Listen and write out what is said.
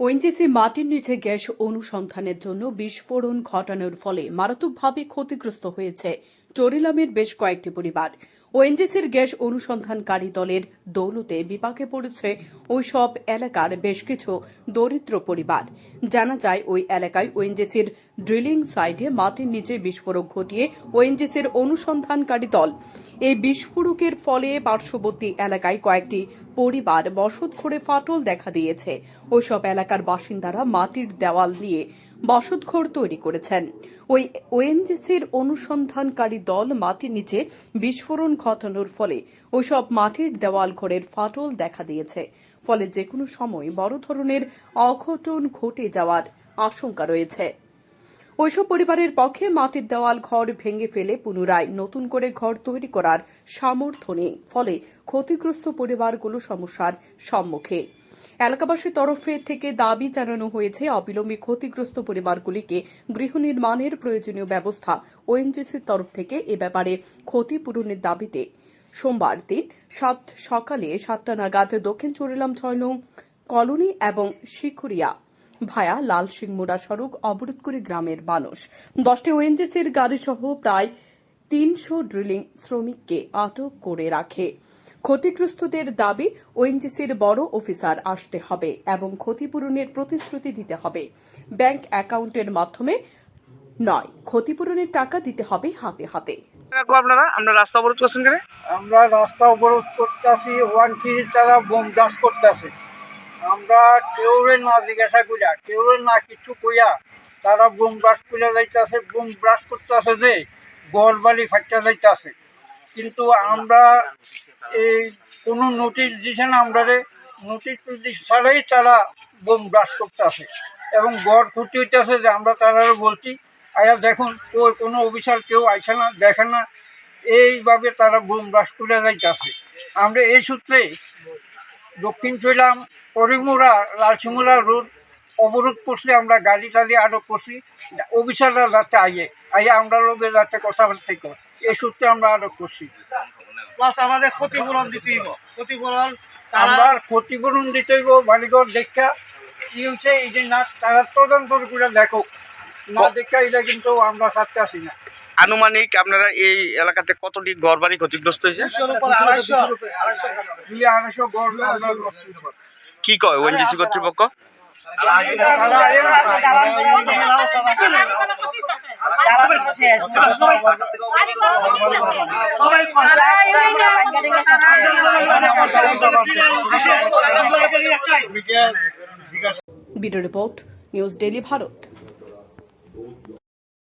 ONGC মাটির নিচে gas অনুসন্ধানের জন্য বিস্ফোরণ ঘটানোর ফলে মারাত্মকভাবে ক্ষতিগ্রস্ত হয়েছে। চরিলামের বেশ কয়েকটি পরিবার। ওএনজিসির গ্যাস অনুসন্ধানকারী দলের দৌলতে বিপাকে পড়েছে ওইসব এলাকার বেশ কিছু দরিদ্র পরিবার। জানা যায়, ওই এলাকায় ওএনজিসির ড্রিলিং সাইটে মাটির নিচে বিস্ফোরক ঘটিয়ে ওএনজিসির অনুসন্ধানকারী দল। এই বিস্ফোরকের ফলে পার্শ্ববর্তী এলাকায় কয়েকটি পরিবার বসত ঘরে ফাটল দেখা দিয়েছে। ওইসব এলাকার বাসিন্দারা মাটির দেওয়াল দিয়ে বসতঘর তৈরি করেছেন। ওই ওএনজিসির অনুসন্ধানকারী দল মাটির নিচে বিস্ফোরণ ঘটানোর ফলে ওইসব মাটির দেওয়াল ঘরের ফাটল দেখা দিয়েছে। ফলে যে কোনো সময় বড় ধরনের অঘটন ঘটে যাওয়ার আশঙ্কা রয়েছে। ওইসব পরিবারের পক্ষে মাটির দেওয়াল ঘর ভেঙে ফেলে পুনরায় নতুন করে ঘর তৈরি করার সামর্থ্য নেই। ফলে ক্ষতিগ্রস্ত পরিবারগুলো সমস্যার সম্মুখে এলাকাবাসীর তরফে থেকে দাবি জানানো হয়েছে, অবিলম্বে ক্ষতিগ্রস্ত পরিবারগুলিকে গৃহ নির্মাণের প্রয়োজনীয় ব্যবস্থা ওএনজিসির তরফ থেকে এ ব্যাপারে ক্ষতিপূরণের দাবিতে সোমবার দিন সাত সকালে সাতটা নাগাদ দক্ষিণ চরিলাম ছয় নং কলোনি এবং শিখুরিয়া ভায়া লাল সিংমুড়া সড়ক অবরোধ করে গ্রামের মানুষ। দশটি ওএনজিসির গাড়ি সহ প্রায় তিনশো ড্রিলিং শ্রমিককে আটক করে রাখে। ক্ষতিগ্রস্তদের দাবি ওএনজিসির বড় অফিসার আসতে হবে এবং ক্ষতিপূরণের প্রতিশ্রুতি দিতে হবে। ব্যাংক অ্যাকাউন্টের মাধ্যমে নয় ক্ষতিপূরণের টাকা দিতে হবে হাতে হাতে। আপনারা আমরা রাস্তা অবরোধ করছেন কেন? আমরা রাস্তা অবরোধ করতেছি ওয়ান থ্রি তারা বোম ব্লাস্ট করতেছে। আমরা কেউরে না জিজ্ঞাসা কইরা কেউরে না কিছু কইয়া তারা বোম ব্লাস্ট করে যাইতেছে বোম ব্লাস্ট করতেছে যে গড় বাড়ি ফাটতে যাইতেছে। কিন্তু আমরা এই কোনো নোটিশ দিছে না, আমরা নোটিশ টোটিশ ছাড়াই তারা বোম ব্রাশ করতে করতেছে এবং গড় ক্ষতি হইতেছে যে আমরা তারা বলছি, আয়া দেখুন ওই কোনো অফিসার কেউ আইসে না দেখে না, এইভাবে তারা বোম ব্লাস্ট করে যাইতেছে। আমরা এই সূত্রে দক্ষিণ চইলাম, করিমুরা, লালসিমুরা রোড অবরোধ করছি, আমরা গাড়ি টাড়ি আটক করছি অফিসাররা যাতে আইয়ে আইয়ে আমরা লোকের যাতে কথাবার্তা কর এই সূত্রে আমরা আটক করছি প্লাস আমাদের ক্ষতিপূরণ দিতেই ক্ষতিপূরণ আমরা ক্ষতিপূরণ দিতে হইব বাড়িঘর দেখা কি হচ্ছে এই যে না তারা তদন্ত করে দেখো না দেখা এটা কিন্তু আমরা ছাড়তে আসি না আনুমানিক আপনারা এই এলাকাতে কতটি ঘর বাড়ি ক্ষতিগ্রস্ত হয়েছে। কি কয় ওএনজিসি কর্তৃপক্ষ bureau report news daily Bharat